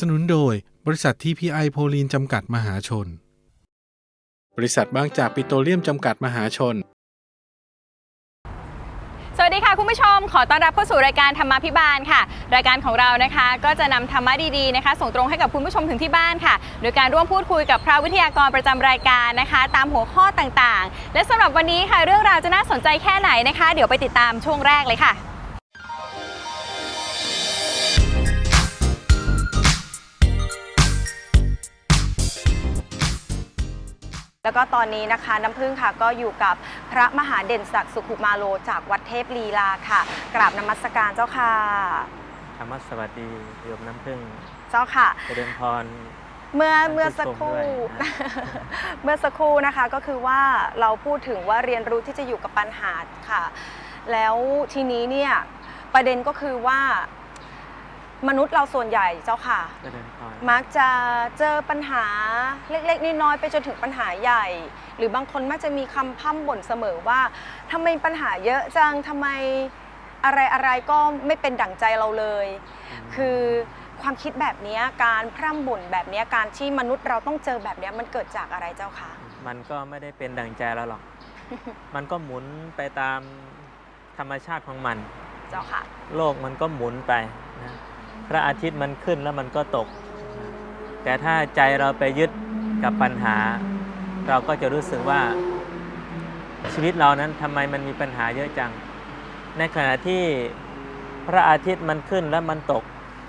สนุนโดย บริษัททีพีไอโพลีนจำกัดมหาชน บริษัทบางจากปิโตรเลียมจำกัดมหาชน สวัสดีค่ะคุณผู้ชม ขอต้อนรับเข้าสู่รายการธรรมาพิบาลค่ะ รายการของเรานะคะ ก็จะนำธรรมะดีๆนะคะ ส่งตรงให้กับคุณผู้ชมถึงที่บ้านค่ะ โดยการร่วมพูดคุยกับพระวิทยากรประจำรายการนะคะ ตามหัวข้อต่างๆ และสำหรับวันนี้ค่ะ เรื่องราวจะน่าสนใจแค่ไหนนะคะ เดี๋ยวไปติดตามช่วงแรกเลยค่ะ แล้วก็ตอนนี้นะคะน้ำพึ่งค่ะก็อยู่กับพระมหาเด่นศักดิ์สุขุมาโล จากวัดเทพลีลาค่ะ กราบนมัสการเจ้าค่ะธรรมสวัสดีโยมน้ำพึ่งเจ้าค่ะเจริญพรเมื่อท่านผู้เมื่อสักครู่ชมด้วยนะเมื่อสักครู่นะคะก็คือว่าเราพูดถึงว่าเรียนรู้ที่จะอยู่กับปัญหาค่ะ แล้วทีนี้เนี่ยประเด็นก็คือว่า มนุษย์เราส่วนใหญ่เจ้าค่ะเจริญพรมักจะเจอปัญหาเล็กๆน้อยๆไปจนถึงปัญหาใหญ่ หรือบางคนมักจะมีคำพร่ำบ่นเสมอว่าทำไมปัญหาเยอะจังทำไมอะไรอะไรๆก็ไม่เป็นดั่งใจเราเลย คือความคิดแบบเนี้ยการพร่ำบ่นแบบเนี้ยการที่มนุษย์เราต้องเจอแบบเนี้ยมันเกิดจากอะไรเจ้าคะมันก็ไม่ได้เป็นดังใจเราหรอก มันก็หมุนไปตามธรรมชาติของมัน เจ้าค่ะ โลกมันก็หมุนไปนะ พระอาทิตย์มันขึ้นแล้วมันก็ตกนะแต่ถ้าใจเราไปยึดกับปัญหา เราก็จะรู้สึกว่าชีวิตเรานั้นทำไมมันมีปัญหาเยอะจัง ในขณะที่พระอาทิตย์มันขึ้นแล้วมันตก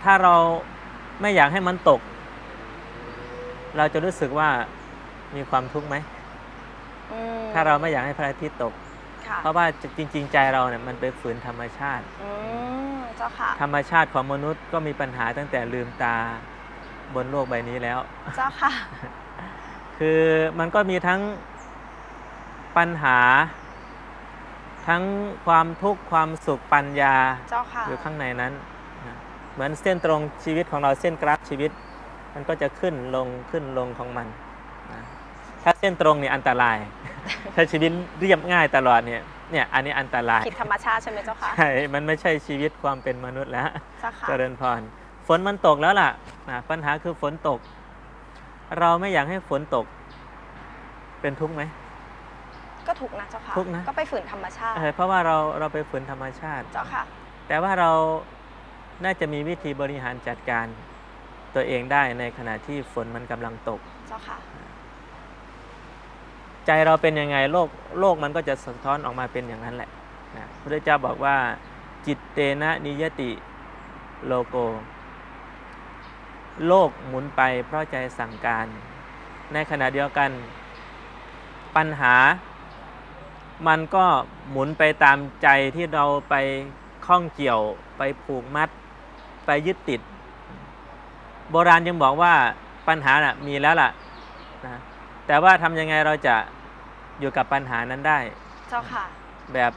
ถ้าเราไม่อยากให้มันตก เราจะรู้สึกว่ามีความทุกข์ไหมอืมถ้าเราไม่อยากให้พระอาทิตย์ตกค่ะเพราะว่าจริง ๆ ใจเราเนี่ยมันไปฝืนธรรมชาติอืม เจ้าค่ะ ธรรมชาติของมนุษย์ก็มีปัญหาตั้งแต่ลืมตาบนโลกใบนี้แล้ว เจ้าค่ะ คือมันก็มีทั้งปัญหา ทั้งความทุกข์ความสุขปัญญาเจ้าค่ะ อยู่ข้างในนั้นนะเหมือนเส้นตรงชีวิตของเราเส้นกราฟชีวิต มันก็จะขึ้นลงขึ้นลงของมันนะถ้าเส้นตรงเนี่ยอันตราย ถ้าชีวิตเรียบง่ายตลอดเนี่ย เนี่ยอันนี้อันตรายผิดธรรมชาติใช่ไหมเจ้าค่ะใช่มันไม่ใช่ชีวิตความเป็นมนุษย์แล้วเจ้าค่ะเจริญพรฝนมันตกแล้วล่ะนะปัญหาคือฝนตก เราไม่อยากให้ฝนตก เป็นทุกข์ไหมก็ถูกนะเจ้าค่ะทุกข์นะก็ไปฝืนธรรมชาติเออเพราะว่าเราเราไปฝืนธรรมชาติเจ้าค่ะ แต่ว่าเราน่าจะมีวิธีบริหารจัดการตัวเองได้ในขณะที่ฝนมันกำลังตกเจ้าค่ะ ใจเราเป็นยังไงโลกโลกมันก็จะสะท้อนออกมาเป็นอย่างนั้นแหละนะพระเจ้าบอกว่าจิตเตนะนิยติโลโก โลกหมุนไปเพราะใจสั่งการ ในขณะเดียวกันปัญหา มันก็หมุนไปตามใจที่เราไปข้องเกี่ยวไปผูกมัด ไปยึดติด โบราณยังบอกว่าปัญหาน่ะมีแล้วล่ะนะแต่ว่าทำยังไงเราจะ อยู่กับปัญหานั้นได้ เจ้าค่ะ แบบ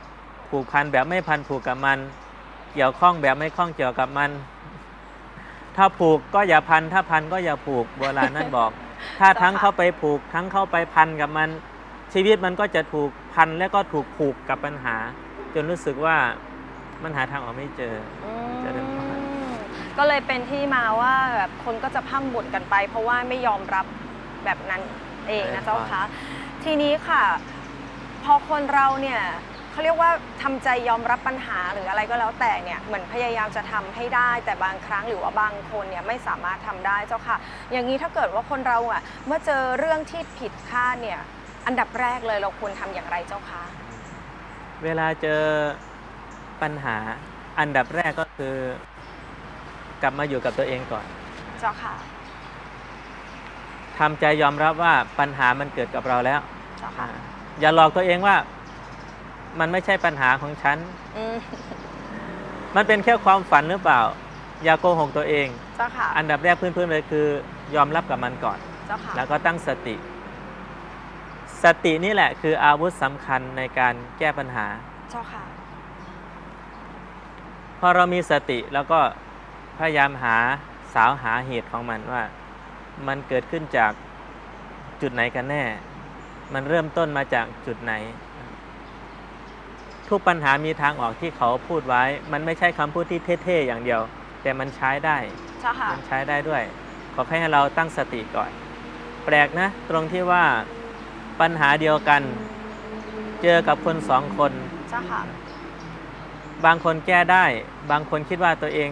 ผูกพันแบบไม่พันผูกกับมัน เกี่ยวข้องแบบไม่ข้องเกี่ยวกับมัน ถ้าผูกก็อย่าพัน ถ้าพันก็อย่าผูกโบราณนั่นบอก ถ้าทั้งเข้าไปผูก ทั้งเข้าไปพันกับมัน ชีวิตมันก็จะถูกพันและก็ถูกผูกกับปัญหา จนรู้สึกว่ามันหาทางออกไม่เจออืมเจริญพรก็เลยเป็นที่มาว่าแบบคนก็จะพร่ำบ่นกันไป เพราะว่าไม่ยอมรับแบบนั้นเองนะเจ้าคะ ทีนี้ค่ะ พอคนเราเนี่ยเขาเรียกว่าทำใจยอมรับปัญหาหรืออะไรก็แล้วแต่เนี่ยเหมือนพยายามจะทำให้ได้ แต่บางครั้งหรือว่าบางคนเนี่ยไม่สามารถทำได้เจ้าค่ะ อย่างนี้ถ้าเกิดว่าคนเราอะเมื่อเจอเรื่องที่ผิดคาดเนี่ยอันดับแรกเลยเราควรทำอย่างไรเจ้าคะเวลาเจอปัญหาอันดับแรกก็คือกลับมาอยู่กับตัวเองก่อน เจ้าค่ะ ทำใจยอมรับว่าปัญหามันเกิดกับเราแล้วเจ้าค่ะอ่าอย่าหลอกตัวเองว่า มันไม่ใช่ปัญหาของฉัน อืมมันเป็นแค่ความฝันหรือเปล่า อย่าโกหกตัวเอง เจ้าค่ะอันดับแรกพื้นๆเลยคือยอมรับกับมันก่อน เจ้าค่ะแล้วก็ตั้งสติ สตินี่แหละคืออาวุธสำคัญในการแก้ปัญหา เจ้าค่ะ พอเรามีสติแล้วก็พยายามหาสาวหาเหตุของมันว่า มันเกิดขึ้นจากจุดไหนกันแน่ มันเริ่มต้นมาจากจุดไหน ทุกปัญหามีทางออกที่เขาพูดไว้ มันไม่ใช่คำพูดที่เท่ๆอย่างเดียว แต่มันใช้ได้เจ้าค่ะมันใช้ได้ด้วย ขอให้เราตั้งสติก่อน แปลกนะ ตรงที่ว่าปัญหาเดียวกัน เจอกับคนสองคนเจ้าค่ะบางคนแก้ได้ บางคนคิดว่าตัวเอง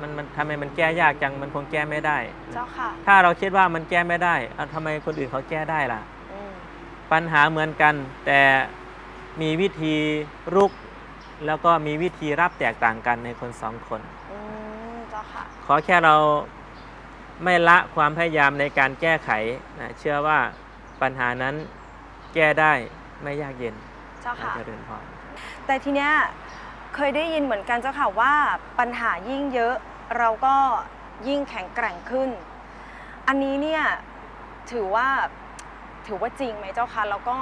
มันมันทำไมมันแก้ยากจังมันคงแก้ไม่ได้ เจ้าค่ะถ้าเราคิดว่ามันแก้ไม่ได้เอาทำไมคนอื่นเขาแก้ได้ล่ะ อืมปัญหาเหมือนกัน แต่มีวิธีรุก แล้วก็มีวิธีรับแตกต่างกันในคนสองคน อืมเจ้าค่ะ ขอแค่เราไม่ละความพยายามในการแก้ไขนะเชื่อว่าปัญหานั้นแก้ได้ไม่ยากเย็นเจ้านะค่ะ เจริญพร แต่ทีเนี้ย เคยได้ยินเหมือนกันเจ้าค่ะว่าปัญหายิ่งเยอะเราก็ยิ่งแข็งแกร่งขึ้น อันนี้เนี่ยถือว่าถือว่าจริงไหมเจ้าค่ะแล้วก็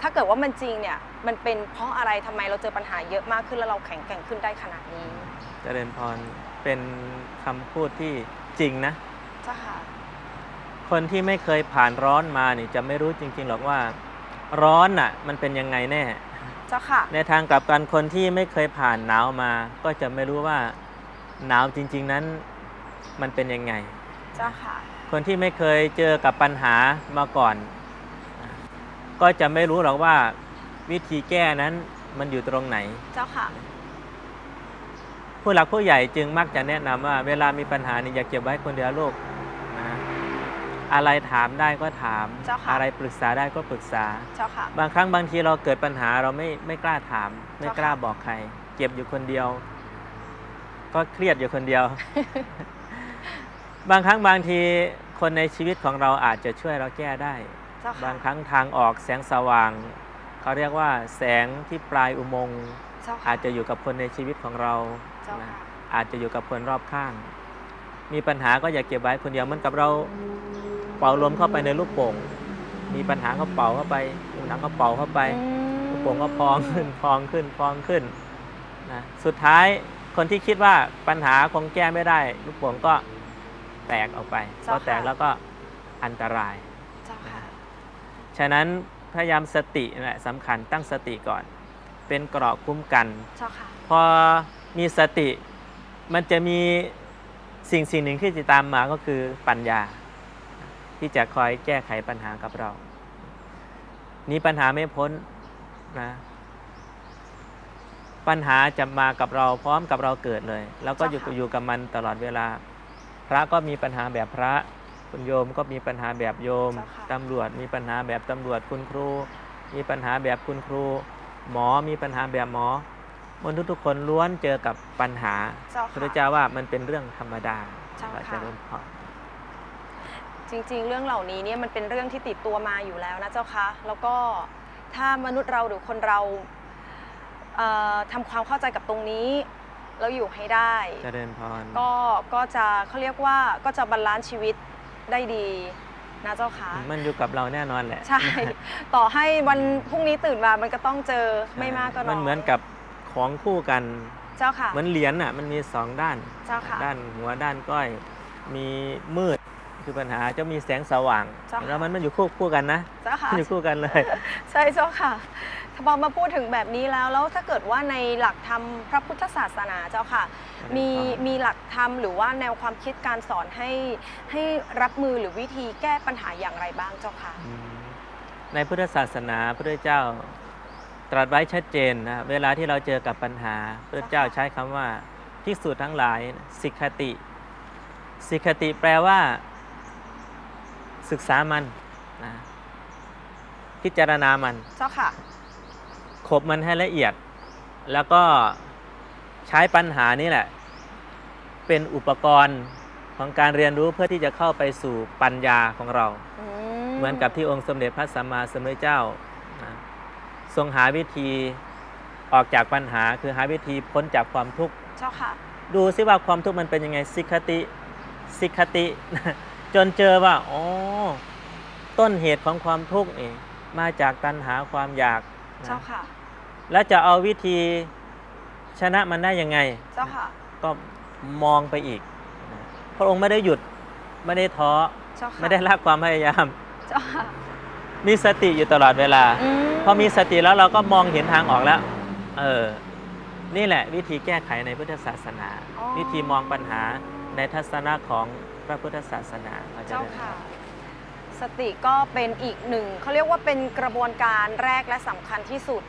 ถ้าเกิดว่ามันจริงเนี่ยมันเป็นเพราะอะไรทำไมเราเจอปัญหาเยอะมากขึ้นแล้วเราแข็งแกร่งขึ้นได้ขนาดนี้เจริญพรเป็นคำพูดที่จริงนะเจ้าค่ะคนที่ไม่เคยผ่านร้อนมานี่จะไม่รู้จริง ๆ หรอกว่า ร้อนน่ะ มันเป็นยังไงแน่ เจ้าค่ะ ในทางกลับกันคนที่ไม่เคยผ่านหนาวมา ก็จะไม่รู้ว่าหนาวจริง ๆนั้นมันเป็นยังไง เจ้าค่ะ คนที่ไม่เคยเจอกับปัญหามาก่อน ก็จะไม่รู้หรอกว่าวิธีแก้นั้นมันอยู่ตรงไหน เจ้าค่ะ ผู้หลักผู้ใหญ่จึงมักจะแนะนำว่า เวลามีปัญหานี่อย่าเก็บไว้คนเดียวลูกนะ อะไรถามได้ก็ถาม เจ้าค่ะ อะไรปรึกษาได้ก็ปรึกษา เจ้าค่ะ บางครั้งบางทีเราเกิดปัญหาเราไม่ไม่กล้าถาม ไม่เจ้าค่ะกล้าบอกใคร เก็บอยู่คนเดียว ก็เครียดอยู่คนเดียว บางครั้งบางทีคนในชีวิตของเราอาจจะช่วยเราแก้ได้ เจ้าค่ะบางครั้งทางออกแสงสว่างเขาเรียกว่าแสงที่ปลายอุโมงค์เจ้าค่ะอาจจะอยู่กับคนในชีวิตของเราเจ้านะค่ะอาจจะอยู่กับคนรอบข้าง มีปัญหาก็อย่าเก็บไว้คนเดียวเหมือนกับเรา เป่าลมเข้าไปในลูกโป่ง มีปัญหาก็เป่าเข้าไปลูกหนังก็เป่าเข้าไปอืมลูกโป่งก็พองขึ้นพองขึ้นพองขึ้นนะสุดท้ายคนที่คิดว่าปัญหาคงแก้ไม่ได้ ลูกโป่งก็แตกออกไปพอแตกแล้วก็อันตรายเจ้าค่ะฉะนั้นพยายามสตินั่นแหละสำคัญตั้งสติก่อน เป็นเกราะคุ้มกันเจ้าค่ะพอมีสติมันจะมีสิ่งสิ่งหนึ่งที่จะตามมาก็คือปัญญา ที่จะคอยแก้ไขปัญหากับเรา นี้ปัญหาไม่พ้นนะปัญหาจะมากับเราพร้อมกับเราเกิดเลย แล้วก็อยู่เจ้าค่ะอยู่กับมันตลอดเวลา พระก็มีปัญหาแบบพระคุณโยมก็มีปัญหาแบบโยมเจ้าค่ะตำรวจมีปัญหาแบบตำรวจคุณครู มีปัญหาแบบคุณครู หมอมีปัญหาแบบหมอมนุษย์ทุกคนล้วนเจอกับปัญหาเจ้าพระค่ะเจ้าว่ามันเป็นเรื่องธรรมดาเจ้าค่ะพระเจริญพร จริงๆ เรื่องเหล่านี้เนี่ยมันเป็นเรื่องที่ติดตัวมาอยู่แล้วนะเจ้าคะแล้วก็ถ้ามนุษย์เราหรือคนเราเอ่อทำความเข้าใจกับตรงนี้ แล้วอยู่ให้ได้ เจริญพร ก็ก็จะเขาเรียกว่าก็จะบรรลันซ์ชีวิตได้ดีนะเจ้าคะมันอยู่กับเราแน่นอนแหละ ใช่ ต่อให้วันพรุ่งนี้ตื่นมามันก็ต้องเจอไม่มากก็น้อยมันเหมือนกับของคู่กัน เจ้าค่ะเหมือนเหรียญอะ มันมีสองด้าน เจ้าค่ะ ด้านหัวด้านก้อย มีมืด คือปัญหาจะมีแสงสว่าง เจ้าค่ะ แล้วมันมันอยู่คู่คู่กันนะเจ้าค่ะ มันอยู่คู่กันเลย ใช่เจ้าค่ะพอมาพูดถึงแบบนี้แล้ว แล้วถ้าเกิดว่าในหลักธรรมพระพุทธศาสนาเจ้าค่ะ มีมีหลักธรรมหรือว่าแนวความคิดการสอนให้ให้รับมือหรือวิธีแก้ปัญหาอย่างไรบ้างเจ้าค่ะ อืมในพุทธศาสนาพระเจ้าตรัสไว้ชัดเจนนะเวลาที่เราเจอกับปัญหาพระเจ้าใช้คำว่าภิกษุทั้งหลายสิกขติ สิกขติแปลว่า ศึกษามันนะพิจารณามันเจ้าค่ะ ขบมันให้ละเอียด แล้วก็ใช้ปัญหานี้แหละ เป็นอุปกรณ์ของการเรียนรู้เพื่อที่จะเข้าไปสู่ปัญญาของเราอืเหมือนกับที่องค์สมเด็จพระสัมมาสัมพุทธเจ้านะทรงหาวิธีออกจากปัญหาคือหาวิธีพ้นจากความทุกข์เจ้าค่ะ ดูซิว่าความทุกข์มันเป็นยังไงสิกขติสิกขติ จนเจอว่าอ๋อต้นเหตุของความทุกข์นี่มาจากตัณหาความอยากนะเจ้าค่ะ แล้วจะเอาวิธีชนะมันได้ยังไง เจ้าค่ะ ก็มองไปอีกนะพระองค์ไม่ได้หยุดไม่ได้ท้อเจ้าค่ะไม่ได้ละความพยายามเจ้าค่ะมีสติอยู่ตลอดเวลาอืมพอมีสติแล้วเราก็มองเห็นทางออกแล้ว เออ นี่แหละวิธีแก้ไขในพุทธศาสนาอ๋อวิธีมองปัญหาในทัศนะของพ ระพุทธศาสนาอจรย์เจ้าค่ะ สติก็เป็นอีกหนึ่งเขาเรียกว่าเป็นกระบวนการแรกและสำคัญที่สุด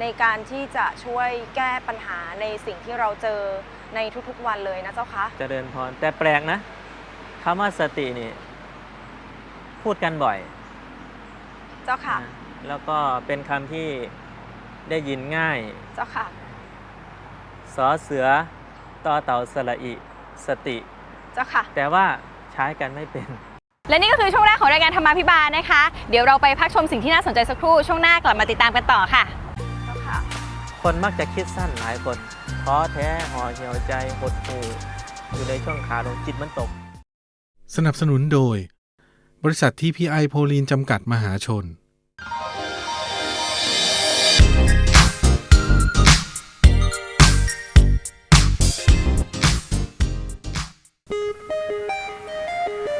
ในการที่จะช่วยแก้ปัญหาในสิ่งที่เราเจอในทุกๆวันเลยนะเจ้าคะเจริญพรแต่แปลกนะคำว่าสตินี่พูดกันบ่อยเจ้าค่ะ นะแล้วก็เป็นคำที่ได้ยินง่าย เจ้าค่ะ สอเสือต่อเต่าสระอิ สติ เจ้าค่ะ แต่ว่าใช้กันไม่เป็น และนี่ก็คือช่วงแรกของรายการธรรมาพิบาลนะคะ เดี๋ยวเราไปพักชมสิ่งที่น่าสนใจสักครู่ ช่วงหน้ากลับมาติดตามกันต่อค่ะ เจ้าค่ะ คนมักจะคิดสั้นหลายคนท้อแท้ห่อเหี่ยวใจหดหู่อยู่ในช่วงขาลงจิตมันตก สนับสนุนโดย บริษัทที่พีไอโพลีนจำกัดมหาชน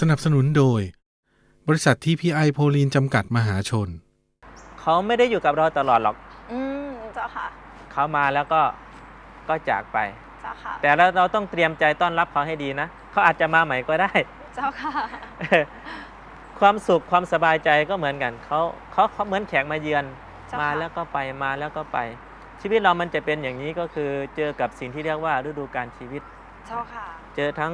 สนับสนุนโดย บริษัทที่พีไอโพลีนจำกัดมหาชน เขาไม่ได้อยู่กับเราตลอดหรอก อืมเจ้าค่ะ เขามาแล้วก็ก็จากไป เจ้าค่ะ แต่เราเราต้องเตรียมใจต้อนรับเขาให้ดีนะ เขาอาจจะมาใหม่ก็ได้ เจ้าค่ะ ความสุขความสบายใจก็เหมือนกันเขาเขาเขาเหมือนแขกมาเยือน เจ้ามาค่ะแล้วก็ไปมาแล้วก็ไป ชีวิตเรามันจะเป็นอย่างนี้ก็คือเจอกับสิ่งที่เรียกว่าฤดูการชีวิต เจ้าค่ะ เจอทั้ง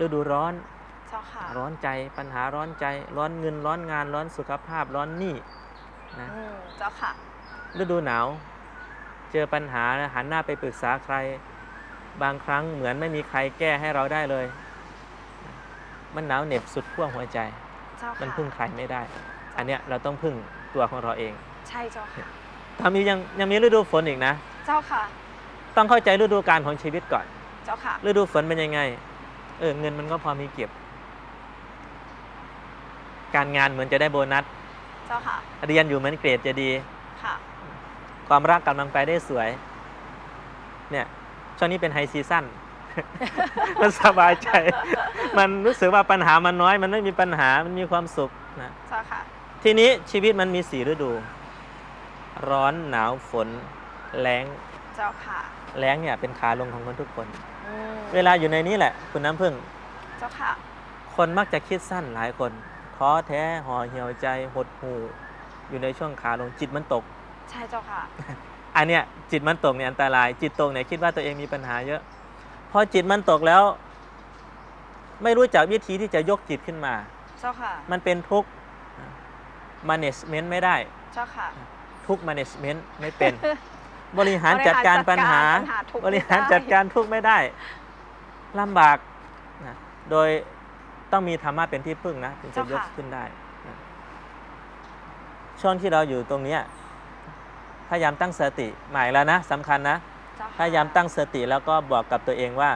ฤดูร้อนเจ้าค่ะร้อนใจปัญหาร้อนใจ ร้อนเงินร้อนงานร้อนสุขภาพร้อนหนี้นะอืมเจ้าค่ะ ฤดูหนาว เจอปัญหาหันหน้าไปปรึกษาใคร บางครั้งเหมือนไม่มีใครแก้ให้เราได้เลย มันหนาวเหน็บสุดขั้วหัวใจ เจ้าค่ะมันพึ่งใครไม่ได้ อันเนี้ยเราต้องพึ่งตัวของเราเองใช่เจ้าค่ะถ้ามียังยังมีฤดูฝนอีกนะ เจ้าค่ะ ต้องเข้าใจฤดูกาลของชีวิตก่อน เจ้าค่ะ ฤดูฝนเป็นยังไง เออเงินมันก็พอมีเก็บ การงานเหมือนจะได้โบนัส เจ้าค่ะเรียนอยู่เหมือนเกรดจะดี ค่ะ ความรักกำลังไปได้สวย เนี่ย ช่วงนี้เป็นไฮซีซั่น มันสบายใจ มันรู้สึกว่าปัญหามันน้อย มันไม่มีปัญหา มันมีความสุขนะ เจ้าค่ะ ทีนี้ชีวิตมันมีสี่ฤดู ร้อนหนาวฝน แล้ง เจ้าค่ะแล้งเนี่ยเป็นขาลงของคนทุกคน อืมเวลาอยู่ในนี้แหละ คุณน้ำพึ่ง เจ้าค่ะ คนมักจะคิดสั้นหลายคน ท้อแท้ห่อเหี่ยวใจหดหู่อยู่ในช่วงขาลงจิตมันตก ใช่เจ้าค่ะ อันเนี้ยจิตมันตกเนี่ยอันตราย จิตตกเนี่ยคิดว่าตัวเองมีปัญหาเยอะ พอจิตมันตกแล้ว ไม่รู้จักวิธีที่จะยกจิตขึ้นมา เจ้าค่ะ มันเป็นทุกข์ management ไม่ได้ เจ้าค่ะ ทุก management ไม่เป็น บริหารจัดการปัญหา บริหารจัดการปัญหาทุกข์ไม่ได้บริหารจัดการทุกข์ไม่ได้ลำบากนะโดย ต้องมีธรรมะเป็นที่พึ่งนะถึงจะยกขึ้นได้นะช่วงที่เราอยู่ตรงเนี้ยพยายามตั้งสติหมายแล้วนะสำคัญนะ เจ้ค่ะพยายามตั้งสติแล้วก็บอกกับตัวเองว่า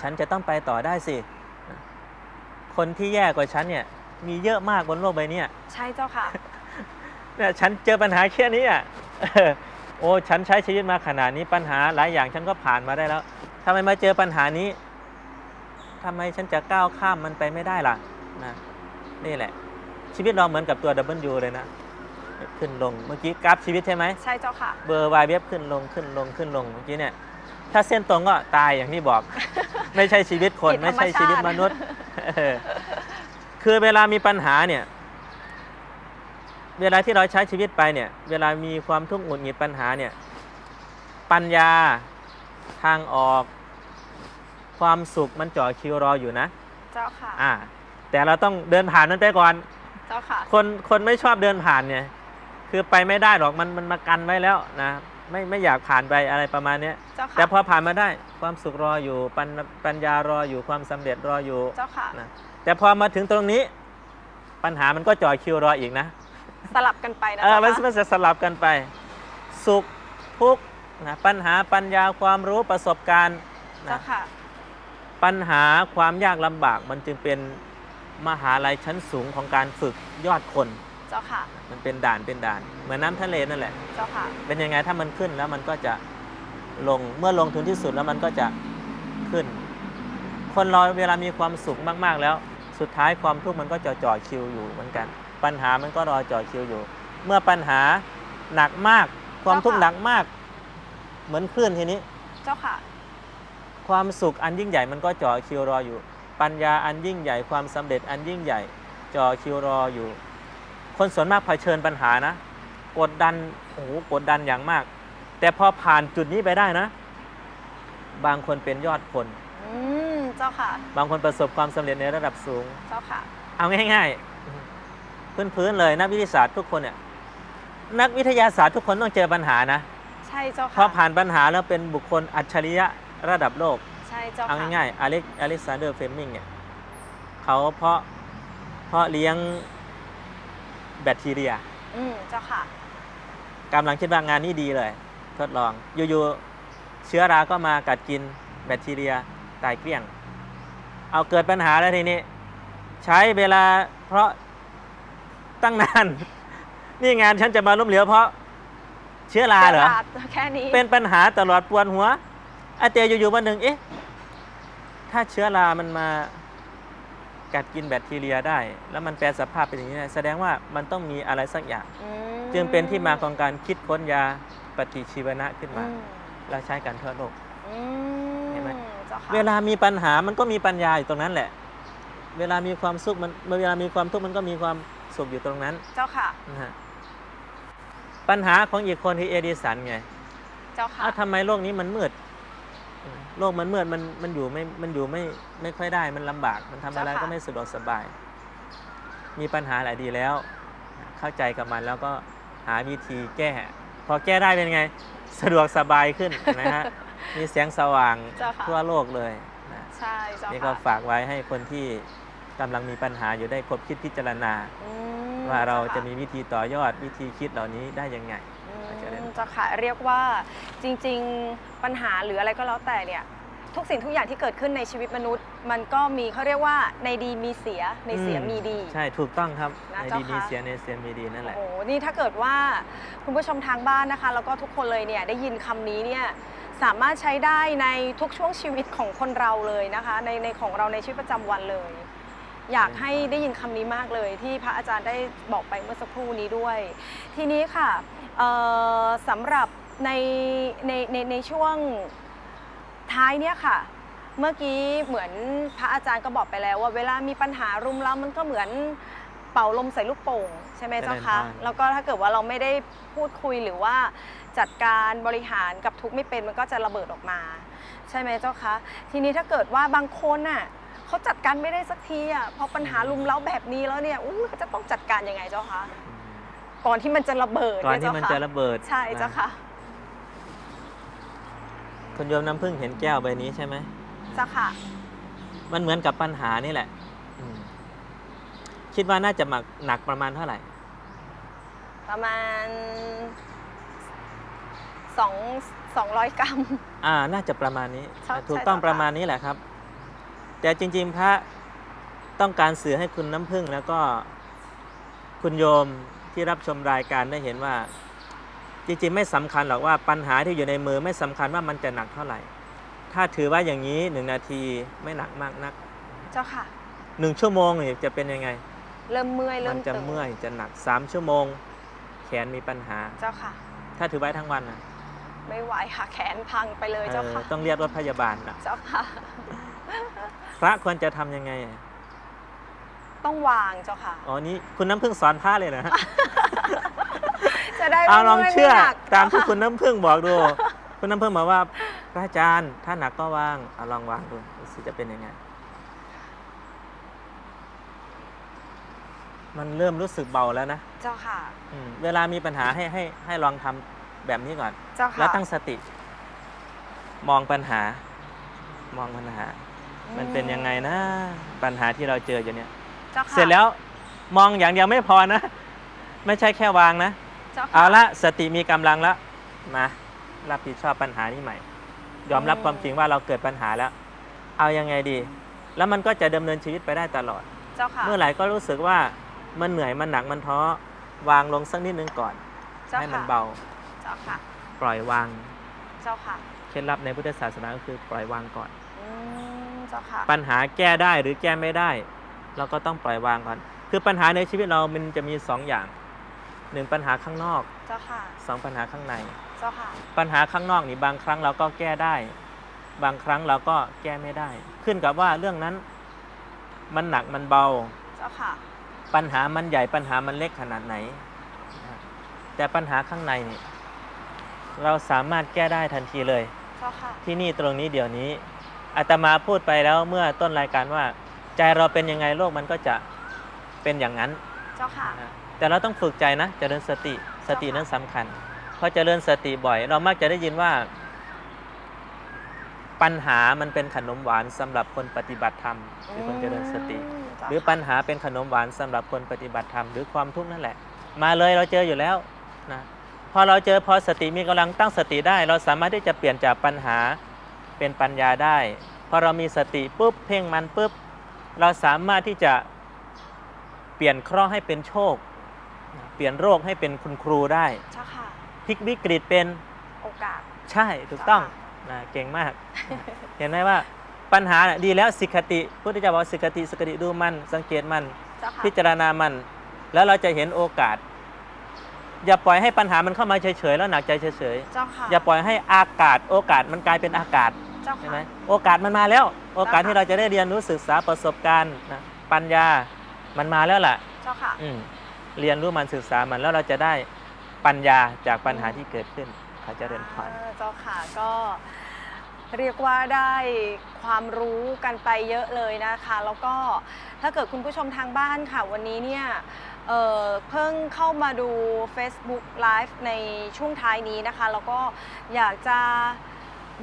ฉันจะต้องไปต่อได้สินะคนที่แย่กว่าฉันเนี่ย มีเยอะมากบนโลกใบเนี้ย ใช่เจ้าค่ะ เนี่ยฉันเจอปัญหาแค่นี้อะเออโอ้ ฉันใช้ชีวิตมาขนาดนี้ปัญหาหลายอย่างฉันก็ผ่านมาได้แล้วทำไมมาเจอปัญหานี้ ทำไมฉันจะก้าวข้ามมันไปไม่ได้ล่ะนะนี่แหละ ชีวิตเราเหมือนกับตัว W เลยนะ ขึ้นลงเมื่อกี้กราฟชีวิตใช่ไหมใช่เจ้าค่ะ เบอร์ y เว็บขึ้นลงขึ้นลงขึ้นลงเมื่อกี้เนี่ย ถ้าเส้นตรงก็ตายอย่างที่บอก ไม่ใช่ชีวิตคนผิดธรไม่รมใช่ชีวิตชาติมนุษย์เออคือเวลามีปัญหาเนี่ย เวลาที่เราใช้ชีวิตไปเนี่ย เวลามีความทุกข์หงุดหงิดปัญหาเนี่ย ปัญญาทางออก ความสุขมันจ่อคิวรออยู่นะเจ้าค่ะอ่าแต่เราต้องเดินผ่านมันไปก่อน เจ้าค่ะ คนคนไม่ชอบเดินผ่านเนี่ย คือไปไม่ได้หรอกมันมันมากันไว้แล้วนะไม่ไม่อยากผ่านไปอะไรประมาณเนี้ยเจ้าค่ะ แต่พอผ่านมาได้ความสุขรออยู่ปัญปัญญารออยู่ความสำเร็จรออยู่เจ้าค่ะ นะแต่พอมาถึงตรงนี้ ปัญหามันก็จ่อคิวรออีกนะ สลับกันไปนะเออเจ้ามันค่ะ มันจะสลับกันไป สุขทุกข์นะปัญหาปัญญาความรู้ประสบการณ์เจ้านะค่ะ ปัญหาความยากลำบากมันจึงเป็นมหาลัยชั้นสูงของการฝึกยอดคน เจ้าค่ะ มันเป็นด่านเป็นด่าน เหมือนน้ำทะเลนั่นแหละ เจ้าค่ะ เป็นยังไงถ้ามันขึ้นแล้วมันก็จะลงเมื่อลงถึงที่สุดแล้วมันก็จะขึ้น คนเราเวลามีความสุขมากๆแล้ว สุดท้ายความทุกข์มันก็จะจ่อคิวอยู่เหมือนกัน ปัญหามันก็รอจ่อคิวอยู่ เมื่อปัญหาหนักมาก ความทุกข์หนักมาก เหมือนคลื่นทีนี้ เจ้าค่ะ ความสุขอันยิ่งใหญ่มันก็จ่อคิวรออยู่ ปัญญาอันยิ่งใหญ่ความสำเร็จอันยิ่งใหญ่จ่อคิวรออยู่ คนส่วนมากเผชิญปัญหานะ กดดันโอ้โหกดดันอย่างมาก แต่พอผ่านจุดนี้ไปได้นะ บางคนเป็นยอดคนอืมเจ้าค่ะ บางคนประสบความสำเร็จในระดับสูง เจ้าค่ะ เอาง่ายๆพื้นๆเลยนักวิทยาศาสตร์ทุกคนเนี่ยนักวิทยาศาสตร์ทุกคนต้องเจอปัญหานะ ใช่เจ้าพอค่ะผ่านปัญหาแล้วเป็นบุคคลอัจฉริยะ ระดับโลก ใช่เจ้าเอาค่ะง่ายๆอเล็กอเล็กซานเดอร์เฟมมิงเนี่ยเขาเพาะเพาะเลี้ยงแบคทีเรียอืมเจ้าค่ะ กำลังคิดว่างานนี้ดีเลย ทดลอง อยู่ๆเชื้อราก็มากัดกินแบคทีเรียตายเกลี้ยง เอาเกิดปัญหาแล้วทีนี้ ใช้เวลาเพราะตั้งนาน นี่งานฉันจะมาล้มเหลวเพราะเชื้อราเหรอ แค่นี้ เป็นปัญหาตลอดปวดหัว อาเตียอยู่ๆวันหนึ่งเอ๊ะถ้าเชื้อรามันมากัดกินแบคทีเรียได้ แล้วมันแปลสภาพเป็นอย่างนี้นะแสดงว่ามันต้องมีอะไรสักอย่างอืมจึงเป็นที่มาของการคิดค้นยาปฏิชีวนะขึ้นอืมามแล้วใช้กันทั่วโลกอืมเห็นไหมเจ้าค่ะเวลามีปัญหามันก็มีปัญญาอยู่ตรงนั้นแหละ เวลามีความสุขมันเวลามีความทุกข์มันก็มีความสุขอยู่ตรงนั้น เจ้าค่ะนะฮะปัญหาของอีกคนคือเอดิสันไง เจ้าค่ะอ้าวทำไมโลกนี้มันมืด โลกมันมืดมันมันอยู่ไม่มันอยู่ไม่ไม่ค่อยได้มันลำบาก มันทำอะไรเจ้าค่ะก็ไม่สะดวกสบาย มีปัญหาหลายดีแล้ว เข้าใจกับมันแล้วก็หาวิธีแก้ พอแก้ได้เป็นไง สะดวกสบายขึ้นนะฮะมีแสงสว่างเจ้าค่ะทั่วโลกเลยนะใช่เจ้านี่ก็ค่ะฝากไว้ให้คนที่กำลังมีปัญหาอยู่ได้คบคิดพิจารณาอืมว่าเราค่จะมีวิธีต่อยอดวิธีคิดเหล่านี้ได้ยังไงอืมอาจจะได้เจ้าค่ะเรียกว่าจริง ๆ ปัญหาหรืออะไรก็แล้วแต่เนี่ยทุกสิ่งทุกอย่างที่เกิดขึ้นในชีวิตมนุษย์ มันก็มีเขาเรียกว่าในดีมีเสียในเสียอืมีดี ใช่ถูกต้องครับนะในเจ้าดีมีค่ะเสียในเสียมีดีนั่นแหละ โอ้โหนี่ถ้าเกิดว่าคุณผู้ชมทางบ้านนะคะ แล้วก็ทุกคนเลยเนี่ยได้ยินคำนี้เนี่ยสามารถใช้ได้ในทุกช่วงชีวิตของคนเราเลยนะคะ ในในของเราในชีวิตประจำวันเลย อยากให้ได้ยินคำนี้มากเลยที่พระอาจารย์ได้บอกไปเมื่อสักครู่นี้ด้วย ทีนี้ค่ะเอ่อสำหรับ ในในในในช่วงท้ายเนี่ยค่ะ เมื่อกี้เหมือนพระอาจารย์ก็บอกไปแล้วว่าเวลามีปัญหารุมเร้ามันก็เหมือนเป่าลมใส่ลูกโป่งใช่ไหมเจ้าคะเจริญพรแล้วก็ถ้าเกิดว่าเราไม่ได้พูดคุยหรือว่าจัดการบริหารกับทุกข์ไม่เป็นมันก็จะระเบิดออกมา ใช่ไหมเจ้าคะ ทีนี้ถ้าเกิดว่าบางคนน่ะเขาจัดการไม่ได้สักทีอะพอปัญหารุมเร้าแบบนี้แล้วเนี่ยอู้เขาจะต้องจัดการยังไงเจ้าคะอืมก่อนที่มันจะระเบิดก่อนเยที่มันเาจะระเบิดใช่เจ้าค่ะ คุณโยมน้ำพึ่งเห็นแก้วใบนี้ใช่ไหมเจ้าค่ะมันเหมือนกับปัญหานี่แหละอืมคิดว่าน่าจะหนักหนักประมาณเท่าไหร่ ประมาณสองสองร้อยกรัม อ่า น่าจะประมาณนี้ใช่ถูกใช่ต้องต่อประมาณนี้แหละครับ แต่จริง ๆ พระต้องการสื่อให้คุณน้ำพึ่งแล้วก็คุณโยมที่รับชมรายการได้เห็นว่า จริงๆไม่สำคัญหรอกว่าปัญหาที่อยู่ในมือไม่สำคัญว่ามันจะหนักเท่าไหร่ ถ้าถือว่าอย่างนี้หนึ่งนาทีไม่หนักมากนัก เจ้าค่ะหนึ่งชั่วโมงนี่จะเป็นยังไง เริ่มเมื่อยเริ่มัมจะตึงเมื่อยจะหนักสามชั่วโมง แขนมีปัญหาเจ้าค่ะ ถ้าถือไว้ทั้งวันนะไม่ไหวค่ะแขนพังไปเลยเอเจ้าอค่ะต้องเรียกรถพยาบาลนะเจ้าค่ะ พระควรจะทำยังไงอะต้องวางเจ้าค่ะอ๋อนี่คุณน้ำพึ่งสอนพระเลยนะ จะได้เอาไม่ลองมื่ยเชื่อไม่หนัก ตามที่คุณน้ำพึ่งบอกดู คุณน้ำพึ่งบอกว่าพระอาจารย์ถ้าหนักก็วางเอาลองวางดูดูสิจะเป็นยังไง มันเริ่มรู้สึกเบาแล้วนะเจ้าค่ะ อืมเวลามีปัญหาให้ให้ให้ลองทำแบบนี้ก่อน เจ้าค่ะแล้วตั้งสติ มองปัญหา มองปัญหา มันเป็นยังไงนะ ปัญหาที่เราเจออยู่เนี่ยเจ้าค่ะเสร็จแล้วมองอย่างเดียวไม่พอนะ ไม่ใช่แค่วางนะ เจ้าค่ะเอาละสติมีกำลังแล้วมารับผิดชอบปัญหานี้ใหม่ ยอมรับอืมความจริงว่าเราเกิดปัญหาแล้ว เอายังไงดี แล้วมันก็จะดำเนินชีวิตไปได้ตลอด เจ้าค่ะ เมื่อไหร่ก็รู้สึกว่ามันเหนื่อยมันหนักมันท้อวางลงสักนิดนึงก่อนเจ้าให้มันค่ะเบา เจ้าค่ะ ปล่อยวาง เจ้าค่ะ เคล็ดลับในพุทธศาสนาก็คือปล่อยวางก่อนอืมเจ้าค่ะ ปัญหาแก้ได้หรือแก้ไม่ได้ เราก็ต้องปล่อยวางก่อน คือปัญหาในชีวิตเรามันจะมีสองอย่าง หนึ่งปัญหาข้างนอกเจ้าค่ะ สองปัญหาข้างใน เจ้าค่ะ ปัญหาข้างนอกนี่บางครั้งเราก็แก้ได้ บางครั้งเราก็แก้ไม่ได้ ขึ้นกับว่าเรื่องนั้นมันหนักมันเบา เจ้าค่ะ ปัญหามันใหญ่ปัญหามันเล็กขนาดไหนนะแต่ปัญหาข้างในนี่เราสามารถแก้ได้ทันทีเลย เจ้าค่ะ ที่นี่ตรงนี้เดี๋ยวนี้อาตมาพูดไปแล้วเมื่อต้นรายการว่า ใจเราเป็นยังไงโลกมันก็จะเป็นอย่างนั้น เจ้าค่ะนะ แต่เราต้องฝึกใจนะเจริญสติสตินั้นสำคัญ เพราะเจริญสติบ่อย เรามักจะได้ยินว่า ปัญหามันเป็นขนมหวานสำหรับคนปฏิบัติธรรมหรือคนเจริญสติอืมเจ้าหรือค่ะปัญหาเป็นขนมหวานสำหรับคนปฏิบัติธรรมหรือความทุกข์นั่นแหละ มาเลยเราเจออยู่แล้วนะพอเราเจอพอสติมีกำลังตั้งสติได้ เราสามารถที่จะเปลี่ยนจากปัญหาเป็นปัญญาได้พอเรามีสติปุ๊บเพ่งมันปุ๊บเราสามารถที่จะเปลี่ยนเคราะห์ให้เป็นโชค เปลี่ยนโรคให้เป็นคุณครูได้เจ้าค่ะ พลิกวิกฤตเป็นโอกาส ใช่ถูกต้องค่ะนะเก่งมาก เห็นไหมว่าปัญหาน่ะดีแล้วสิกขติพุทธเจ้าบอกว่าสิกขติสิกขติดูมัน สังเกตมัน เจ้าค่ะพิจารณามัน แล้วเราจะเห็นโอกาส อย่าปล่อยให้ปัญหามันเข้ามาเฉยๆแล้วหนักใจเฉยเจ้าค่ะๆอย่าปล่อยให้อากาศโอกาสมันกลายเป็นอากาศ เจ้าใช่ค่ะ ไหมโอกาสมันมาแล้ว โอกาสเจ้าค่ะที่เราจะได้เรียนรู้ศึกษาประสบการณ์นะปัญญา มันมาแล้วล่ะ เจ้าค่ะ อืม เรียนรู้มันศึกษามันแล้วเราจะได้ปัญญาจากปัญหาที่เกิดขึ้นเขาจะเรียนพรอ่าเจ้าค่ะก็เรียกว่าได้ความรู้กันไปเยอะเลยนะคะ แล้วก็ถ้าเกิดคุณผู้ชมทางบ้านค่ะ วันนี้เนี่ยเอ่อเพิ่งเข้ามาดู Facebook Live ในช่วงท้ายนี้นะคะ แล้วก็อยากจะ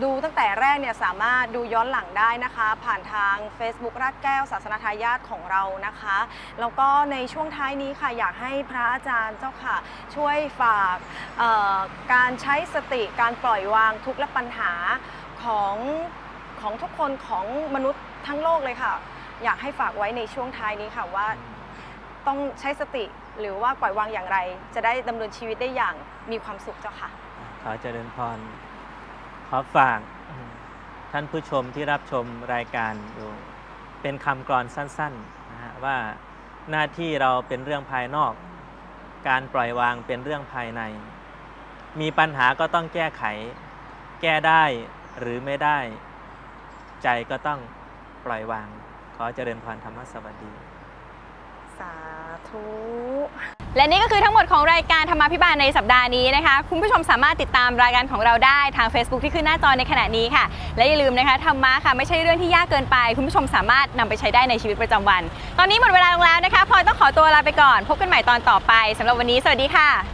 ดูตั้งแต่แรกเนี่ยสามารถดูย้อนหลังได้นะคะ ผ่านทาง Facebook ราชแก้วศาสนาทายาทของเรานะคะ แล้วก็ในช่วงท้ายนี้ค่ะอยากให้พระอาจารย์เจ้าค่ะ ช่วยฝากการใช้สติการปล่อยวางทุกข์และปัญหาของของทุกคนของมนุษย์ทั้งโลกเลยค่ะ อยากให้ฝากไว้ในช่วงท้ายนี้ค่ะว่าต้องใช้สติหรือว่าปล่อยวางอย่างไร จะได้ดำเนินชีวิตได้อย่างมีความสุขเจ้าค่ะ ขอเจริญพร ขอฝากท่านผู้ชมที่รับชมรายการอยู่เป็นคำกรอนสั้นๆนะฮะว่าหน้าที่เราเป็นเรื่องภายนอก การปล่อยวางเป็นเรื่องภายใน มีปัญหาก็ต้องแก้ไข แก้ได้หรือไม่ได้ ใจก็ต้องปล่อยวาง ขอเจริญพรธรรมสวัสดี สาธุ และนี่ก็คือทั้งหมดของรายการธรรมาภิบาลในสัปดาห์นี้นะคะ คุณผู้ชมสามารถติดตามรายการของเราได้ทาง Facebook ที่ขึ้นหน้าจอในขณะนี้ค่ะ และอย่าลืมนะคะธรรมะค่ะไม่ใช่เรื่องที่ยากเกินไป คุณผู้ชมสามารถนำไปใช้ได้ในชีวิตประจำวัน ตอนนี้หมดเวลาลงแล้วนะคะพลอยต้องขอตัวลาไปก่อน พบกันใหม่ตอนต่อไปสำหรับวันนี้สวัสดีค่ะ